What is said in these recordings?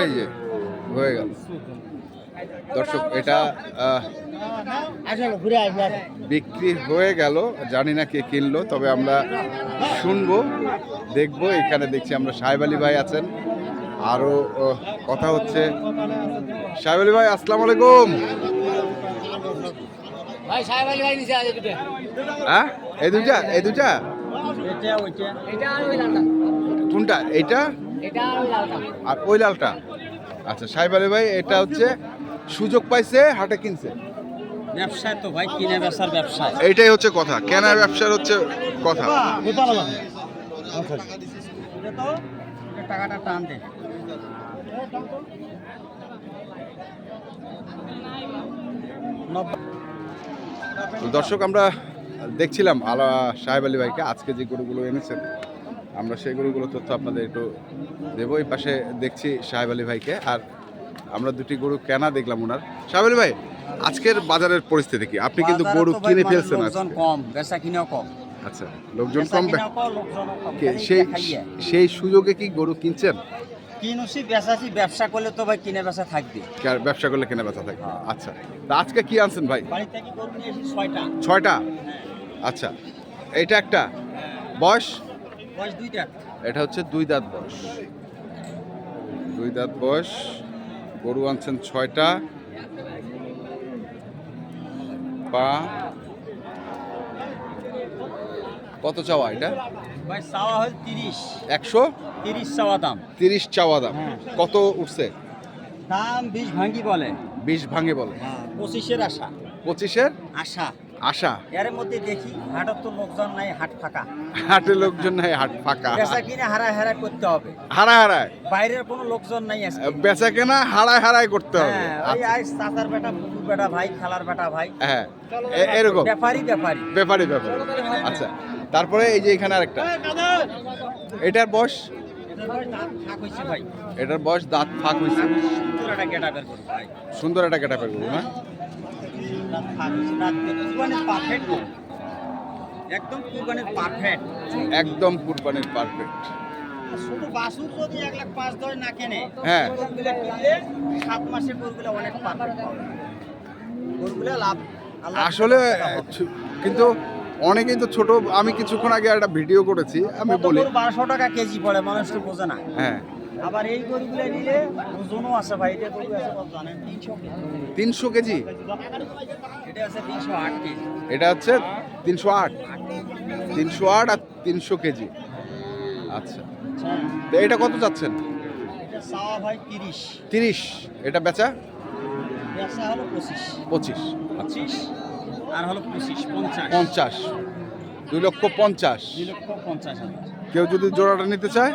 এই যে হয়ে গেল। দর্শক এটা বিক্রি হয়ে গেল। জানি না কে কিনলো তবে আমরা শুনব দেখব। এখানে দেখছি আমরা সাহেব আলী ভাই আছেন। আরও কথা হচ্ছে। সাহেব আলী ভাই আসসালামু আলাইকুম। দুটো। হ্যাঁ? এই দুইটা এই লালটা কোনটা? এইটা? এটা আর ওই লালটা আর ওই লালটা? আচ্ছা সাহেব আলী ভাই এটা হচ্ছে সুযোগ পাইছে হাটে কিনছে? ব্যবসায় তো ভাই কিনে বেচার ব্যবসায়। এইটাই হচ্ছে কথা। কেনা ব্যবসার হচ্ছে কথা। টাকাটা টান দে তো দর্শক আমরা দেখছিলাম আলা সাহেব আলী ভাইকে আজকে যে গরুগুলো এনেছেন। আমরা সেই গরুগুলো তথ্য আপনাদের একটু দেবো। এই পাশে দেখছি সাহেব আলী ভাইকে। আর আমরা দুটি গরু কেনা দেখলাম ওনার। সাহেব আলী ভাই আজকের বাজারের পরিস্থিতি কি? আপনি কিন্তু গরু কিনে মানে ফেলছেন লোকজন কম বেচা কিনেও কম। আচ্ছা লোকজন কম সেই সেই সুযোগে কি গরু কিনছেন? কিনুছি বেচাছি ব্যবসা করলে তো ভাই কিনে বেচা থাকবে। ব্যবসা করলে কেনা বেচা থাকে হ্যাঁ। আচ্ছা তা আজকে কি আনছেন ভাই? ছয়টা। ছয়টা? হ্যাঁ আচ্ছা এইটা একটা? বয়স বয়স? এটা হচ্ছে দুই দাঁত বয়স। দুই দাঁত বয়স গরু আনছেন ছয়টা। পা। কত চাওয়া এটা? ভাই চাওয়া হল তিরিশ। একশো? তিরিশ চাওয়া দাম। তিরিশ চাওয়া দাম। হ্যাঁ। কত উঠছে? দাম বিশ ভাঙ্গি বলে। বিশ ভাঙে বলে। হ্যাঁ পঁচিশের আশা। পঁচিশের? আশা। আশা? এর মধ্যে দেখি হাটত তো লোকজন নাই হাট ফাঁকা। হাটে লোকজন নাই হাট ফাঁকা। বেচা কিনে হারা হারা করতে হবে। হারায় হারায়? বাইরের কোনো লোকজন নাই আজকে। বেচা কেনা হারায় হারায় করতে হবে। হ্যাঁ ওই আচ্ছা। আজ চাচার বেটা পুকুর বেটা ভাই খালার বেটা ভাই। হ্যাঁ এ- এরকম? ব্যাপারই ব্যাপারই ব্যাপারে ব্যাপারে। আচ্ছা তারপরে এই যে এখানে আরেকটা। এটার বয়স? এটার বয়স দাঁত ফাঁক হয়েছে ভাই এটার বয়স দাঁত ফাঁক সুন্দর একটা গেটা বের করব ভাই। সুন্দর একটা কেটা পেয়ে না? একদম কুরবানির পারফেক্ট একদম কুরবানির পারফেক্ট শুধু বাসুর যদি এক লাখ পাঁচ দশ না কেনে হ্যাঁ। গরুগুলো কিনলে সাত মাসে গরুগুলো অনেক পারফেক্ট গরুগুলো লাভ আসলে। কিন্তু অনেকেই তো ছোট আমি কিছুক্ষণ আগে একটা ভিডিও করেছি আমি বলি বারোশো টাকা কেজি পড়ে মানুষ তো বোঝে না। হ্যাঁ। আবার এই গরুগুলো নিলে ওজনও আছে ভাই এটা গরু আছে কত জানেন? তিনশো কেজি। তিনশো কেজি? এটা আছে তিনশো আট কেজি। এটা হচ্ছে তিনশো আট। তিনশো আট আর তিনশো কেজি। আচ্ছা। তো এটা কত যাচ্ছেন ভাই তিরিশ। তিরিশ। এটা বেচা? বেচা হলো পঁচিশ। পঁচিশ। পঁচিশ। আর হলো পঁচিশ পঞ্চাশ। পঞ্চাশ। দুই লক্ষ পঞ্চাশ। দুই লক্ষ পঞ্চাশ কেউ যদি জোড়াটা নিতে চায়?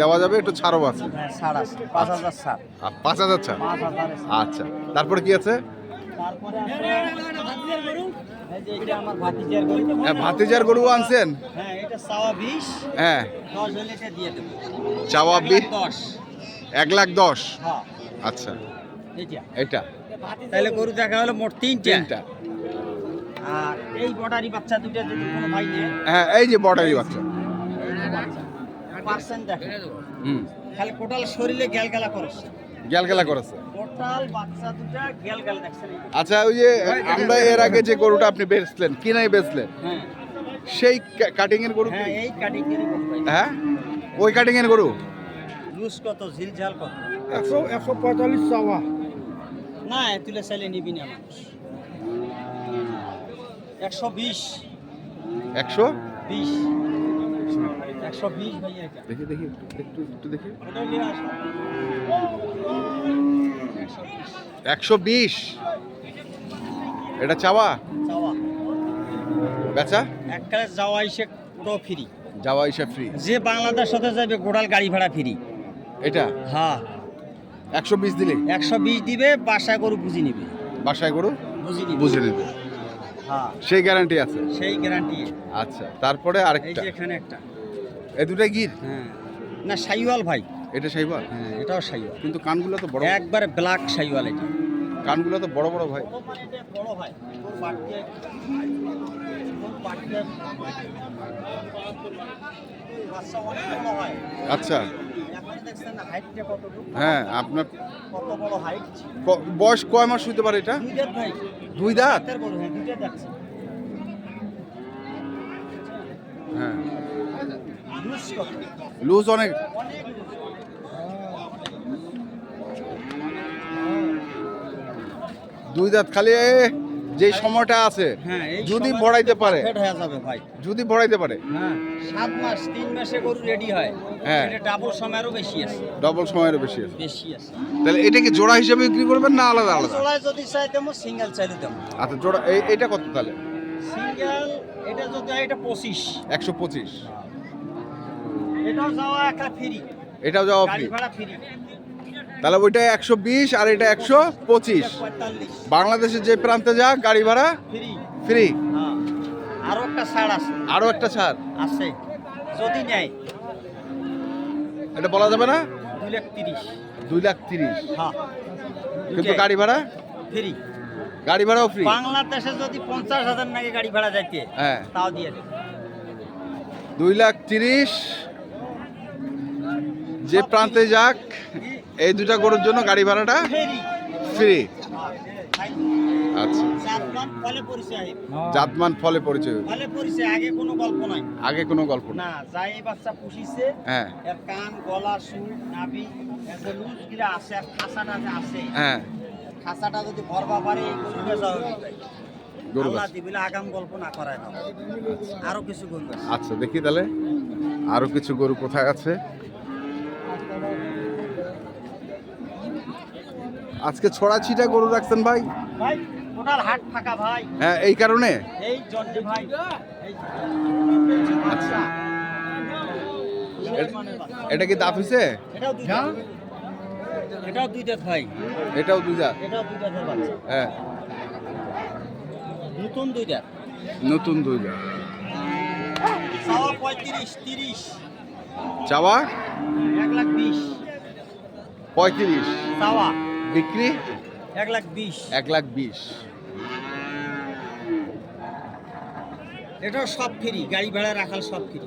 দেওয়া যাবে? একটু ছাড়ও আছে। পাঁচ হাজার ছাড়। আচ্ছা তারপরে কি আছে? ভাতিজার গরু। হ্যাঁ, ভাতিজার গরু আনছেন? হ্যাঁ চাওয়া বিশ। হ্যাঁ। এক লাখ দশ। হ্যাঁ। আচ্ছা। এটা তাহলে গরু দেখা হলো মোট তিনটা। আর এই বটারি বাচ্চা দুটা যদি কোনো ভাই হ্যাঁ এই যে বর্ডারি বাচ্চা। পার্সেন্ট দেখে হুম। খালি টোটাল শরীরে গ্যালগালা করেছে। গেল গেলা করেছে। টোটাল বাচ্চা দুটা গ্যালগাল দেখছেন আচ্ছা ওই যে আমরা এর আগে যে গরুটা আপনি বেচলেন কিনাই বেচলেন? হ্যাঁ। সেই কাটিং এর গরু হ্যাঁ এই কাটিং এর গরু হ্যাঁ? ওই কাটিং এর গরু? লুজ কত ঝিলঝাল কত? একশো একশো পঁয়তাল্লিশ চাওয়া। না এ তুলে চাইলে নিবি না মানুষ। একশো বিশ। একশো? বিশ। একশো বিশ ভাই দেখি দেখি একটু একটু দেখি একশো বিশ। এটা চাওয়া? চাওয়া। বেচা? এককালে যাওয়া এসে পুরো ফ্রি যাওয়া হিসাব ফ্রি যে বাংলাদেশ হতে যাবে গোড়াল গাড়ি ভাড়া ফ্রি এটা? হ্যাঁ। একশো বিশ দিলে? একশো বিশ দিবে বাসা গরু বুঝি নিবে। বাসায় গরু? বুঝি নিবে। বুঝে নেবে। হ্যাঁ। সেই গ্যারান্টি আছে? সেই গ্যারান্টি আচ্ছা তারপরে আরেকটা। এখানে একটা। এই দুটাই গির? হ্যাঁ। না সাইওয়াল ভাই। এটা সাইবার হ্যাঁ এটাও সাইওয়াল। কিন্তু কানগুলো তো বড় একবারে ব্ল্যাক সাইওয়াল এটা। কানগুলো তো বড় বড় ভাই। বড় ভাই আচ্ছা। হ্যাঁ আপনার বয়স কয় মাস হইতে পারে এটা? দুই দাঁত? হ্যাঁ। লুজ অনেক। দুই দাঁত খালি যেই সময়টা আছে হ্যাঁ যদি ভরাইতে পারে যদি ভরাইতে পারে। হ্যাঁ সাত মাস তিন মাসে গরু রেডি হয়। হ্যাঁ। এটা ডাবল সময়েরও বেশি আছে। ডবল সময়ের বেশি আছে। বেশি আছে। তাহলে এটা কি জোড়া হিসেবে বিক্রি করবেন না আলাদা আলাদা? চোলায় যদি চাই তেমন সিঙ্গেল চাইলে তেমন আচ্ছা জোড়া এইটা কত তাহলে? সিঙ্গেল এটা যদি এটা পঁচিশ। একশো পঁচিশ। এটাও যাওয়া ফ্রি এটাও যাওয়া ফ্রি তাহলে ওইটা একশো বিশ আর এটা একশো পঁচিশ। বাংলাদেশের যে প্রান্তে যাক গাড়ি ভাড়া ফ্রি হ্যাঁ। আরও একটা ছাড় আছে। আরও একটা ছাড়। আছে। যদি নেয়। এটা বলা যাবে না? দুই লাখ তিরিশ। দুই লাখ তিরিশ। হ্যাঁ। কিন্তু গাড়ি ভাড়া? ফ্রি গাড়ি ভাড়াও ফ্রি বাংলাদেশে যদি পঞ্চাশ হাজার নাকি গাড়ি ভাড়া যাইতে হ্যাঁ। তাও দিয়ে দেবে। দুই লাখ তিরিশ যে প্রান্তে যাক, এই দুটা গরুর জন্য গাড়ি ভাড়াটা ফ্রি আচ্ছা। জাতমান ফলে পরিচয়। ফলে পরিচয় আগে কোনো গল্প নাই। আগে কোনো গল্প না যাই বাচ্চা পুষিছে হ্যাঁ। কান গলা সুর আছে আর খাসাটা আছে হ্যাঁ। খাসাটা যদি গরু আগাম গল্প না করায় দাও আরও কিছু গরু আচ্ছা দেখি তাহলে। আরও কিছু গরু কোথায় আছে? আজকে ছড়া ছিটা গরু রাখছেন ভাই? ভাই টোটাল হাট ফাঁকা ভাই। হ্যাঁ এই কারণে? এই জন্ডে ভাই। আচ্ছা। এটা কি দাঁত হইছে? এটাও দুই দাঁত। এটাও দুই দাঁত ভাই। এটাও দুই দাঁত? এটাও দুই দাঁতের বাচ্চা। হ্যাঁ। নতুন দুই দাঁত। নতুন দুই দাঁত। চাওয়া? এক লাখ বিশ। পঁয়ত্রিশ। সাওয়া বিক্রি? এক লাখ বিশ। এক লাখ বিশ। এটাও সব ফ্রি গাড়ি ভাড়া রাখাল সব ফ্রি।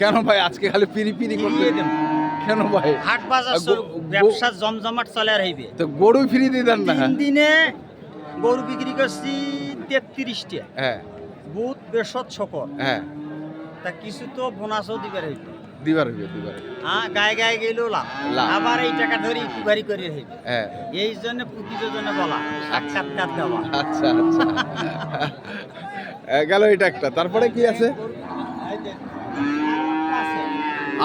কেন ভাই? আজকে খালি পিরি পিরি করতে দেন। কেন ভাই? হাট বাজার ব্যবসা জমজমাট চলে আর হইবে। তো গরু ফ্রি দিয়ে দেন না তিন দিনে গরু বিক্রি করছি তেত্রিশটা। হ্যাঁ। বুধ বেসত শকর হ্যাঁ। তা কিছু তো বোনাসও দিবার হইবে দিবার হইবে দিবার হ্যাঁ গায়ে গায়ে গেলেও লাভ। আবার এই টাকা ধরে ইকুবারি করে হইবে হ্যাঁ। এই জন্য প্রতিযোজনে বলা সাক্ষাৎকার দেওয়া। আচ্ছা আচ্ছা। গেল এটা একটা। তারপরে কি আছে।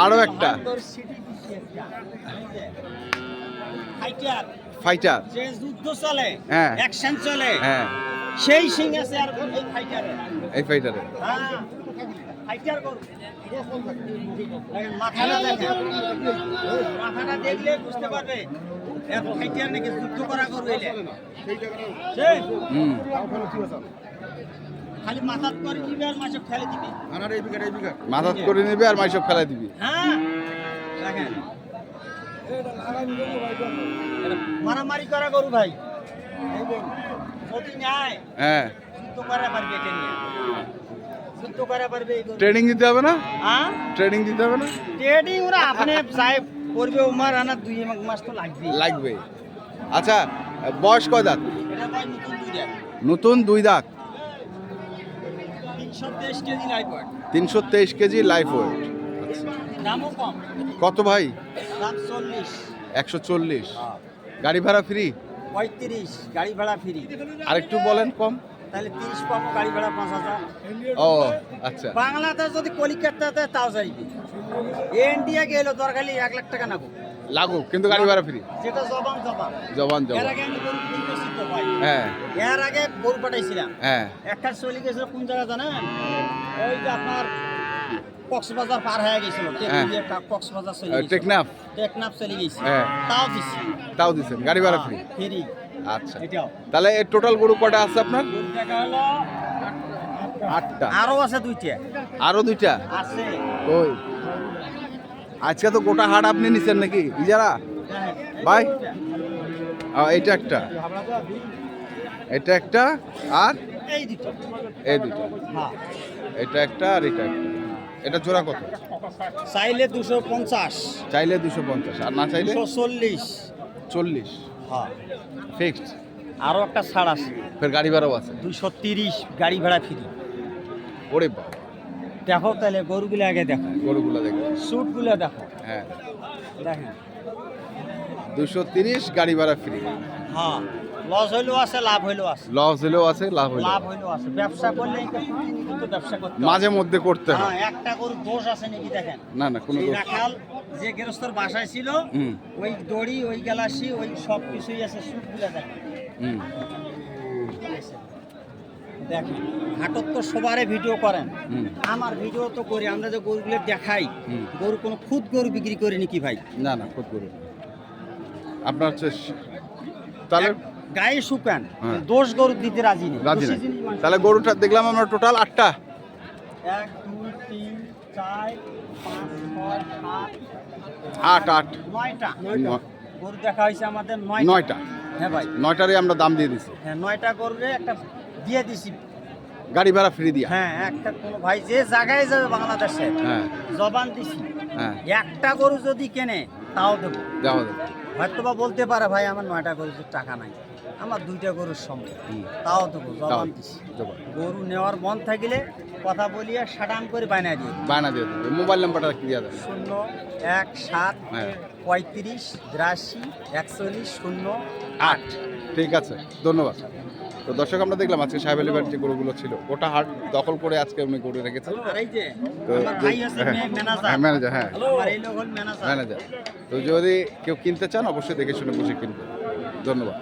আরও একটা। ফাইটার, ফাইটার যে যুদ্ধ চলে হ্যাঁ। অ্যাকশন চলে হ্যাঁ। সেই সিং আছে আর এই ফাইটারে এই ফাইটারে হ্যাঁ ফাইটার করো দেখেন, মাথাটা দেখেন মাথাটা দেখলে বুঝতে পারবে। এত ফাইটার নাকি যুদ্ধ করা করবে হুম। খালি মাথাত করে দিবে আর মাসে ফেলে দিবে। মাথাত করে নেবে আর মাইসব ফেলাই দিবি। হ্যাঁ। দেখেন। মারামারি করা গরু ভাই। গরু। হ্যাঁ। ট্রেনিং দিতে হবে না? হ্যাঁ? ট্রেনিং দিতে হবে না? ট্রেডিং ওরা আপনি সাহেব করবে উমার আনা দুই মাস তো লাগবে। লাগবে। আচ্ছা বয়স কয় দাঁত? নতুন দুই দাঁত। তিনশো তেইশ কেজি লাইফ ওয়েট কত ভাই? একশো চল্লিশ। গাড়ি ভাড়া ফ্রি পঁয়ত্রিশ গাড়ি ভাড়া ফ্রি। আরেকটু বলেন কম। তাহলে তিরিশ পাবো গাড়ি ভাড়া পাঁচ হাজার। ও আচ্ছা। বাংলাদেশ যদি কলিকাতাতে তাও যাইবে ইন্ডিয়া গেল দরকারি এক লাখ টাকা নাগো। লাগুক কিন্তু গাড়ি ভাড়া ফ্রি। যেটা জবান জবান। জবান এর আগে আমি গরু কিনে করছি তো ভাই। হ্যাঁ। এর আগে গরু পাঠাইছিলাম। হ্যাঁ। একটা চলে গেছিল কোন জায়গা জানেন? ওই যে আপনার কক্সবাজার পার হয়ে গেছিল। কক্সবাজার চলে টেকনাফ? টেকনাফ চলে গেছে হ্যাঁ। তাও দিছি। তাও দিচ্ছেন গাড়ি ভাড়া ফ্রি ফ্রি আচ্ছা। তাহলে টোটাল গরু কটা আছে আপনার? আটটা। আরও আছে দুইটা। আরও দুইটা? আছে। ওই আজকে তো গোটা হাট আপনি নিছেন নাকি? ইজারা? ভাই? এইটা একটা। এটা একটা আর এই দুটো এই দুটো হ্যাঁ। এটা একটা আর এটা একটা। এটা জোড়া কত? চাইলে দুশো পঞ্চাশ। চাইলে দুশো পঞ্চাশ আর না চাইলে? চল্লিশ। চল্লিশ। হ্যাঁ। ফিক্সড? আরও একটা ছাড় আছে। ফের গাড়ি ভাড়াও আছে? দুশো তিরিশ গাড়ি ভাড়া ফ্রি। ওরে বাবা। দেখো তাহলে গরুগুলো আগে দেখো। গরুগুলো দেখো। স্যুটগুলো দেখো। হ্যাঁ। দেখেন। দুশো তিরিশ গাড়ি ভাড়া ফ্রি। হ্যাঁ। লস হইলেও আছে লাভ হইলেও আছে। লস হলেও আছে লাভ হলেও লাভ হইলেও আছে। ব্যবসা করলে কিন্তু ব্যবসা করতে মাঝে মধ্যে করতে হ্যাঁ। হয় একটা গরু দোষ আছে নাকি দেখেন? না না কোনো দোষ- রাখাল যে গৃহস্থর বাসায় ছিল ওই দড়ি ওই গ্যালাসি ওই সব কিছুই আছে সুটগুলো দেখেন দেখেন হাটত তো সবারে ভিডিও করেন। আমার ভিডিও তো করি আমরা যে গরুগুলো দেখাই। গরু কোনো খুদ গরু বিক্রি করি নাকি ভাই? না না খুব গরু আপনার হচ্ছে তাহলে গায়ে শুকান হ্যাঁ। দোষ গরু দিতে রাজি নেই। রাজি নাই। তাহলে গরুটা দেখলাম আমরা টোটাল আটটা। এক দুই তিন চার পাঁচ ছয় সাত আট আট। নয়টা। গরু দেখা হয়েছে আমাদের নয়টা। নয়টা। হ্যাঁ ভাই। নয়টারই আমরা দাম দিয়ে দিছি। হ্যাঁ নয়টা গরুরে একটা দিয়ে দিছি। গাড়ি ভাড়া ফ্রি দিয়া। হ্যাঁ একটা কোনো ভাই যে জায়গায় যাবে বাংলাদেশে হ্যাঁ। জবান দিছি। হ্যাঁ। একটা গরু যদি কেনে তাও দেবো। যাবে হয়তো বা বলতে পারে ভাই আমার নয়টা গরুর টাকা নাই। আমার দুইটা গরুর হুম, তাও যাব গরু নেওয়ার মন থাকিলে কথা বলিয়া সাটান করে বানিয়ে দিয়ে। বায়না দিয়ে দেবে মোবাইল নাম্বারটা কি যাবে শূন্য এক সাত হ্যাঁ। পঁয়ত্রিশ বিরাশি একচল্লিশ শূন্য আট। ঠিক আছে ধন্যবাদ। তো দর্শক আমরা দেখলাম আজকে সাহেব আলী বাড়ির যে গরুগুলো ছিল ওটা হাট দখল করে আজকে উনি গরু রেখেছেন। তো হ্যাঁ, ম্যানেজার। হ্যাঁ ম্যানেজার হ্যাঁ। ম্যানেজার। তো যদি কেউ কিনতে চান অবশ্যই দেখে শুনে বুঝে কিনবেন। ধন্যবাদ।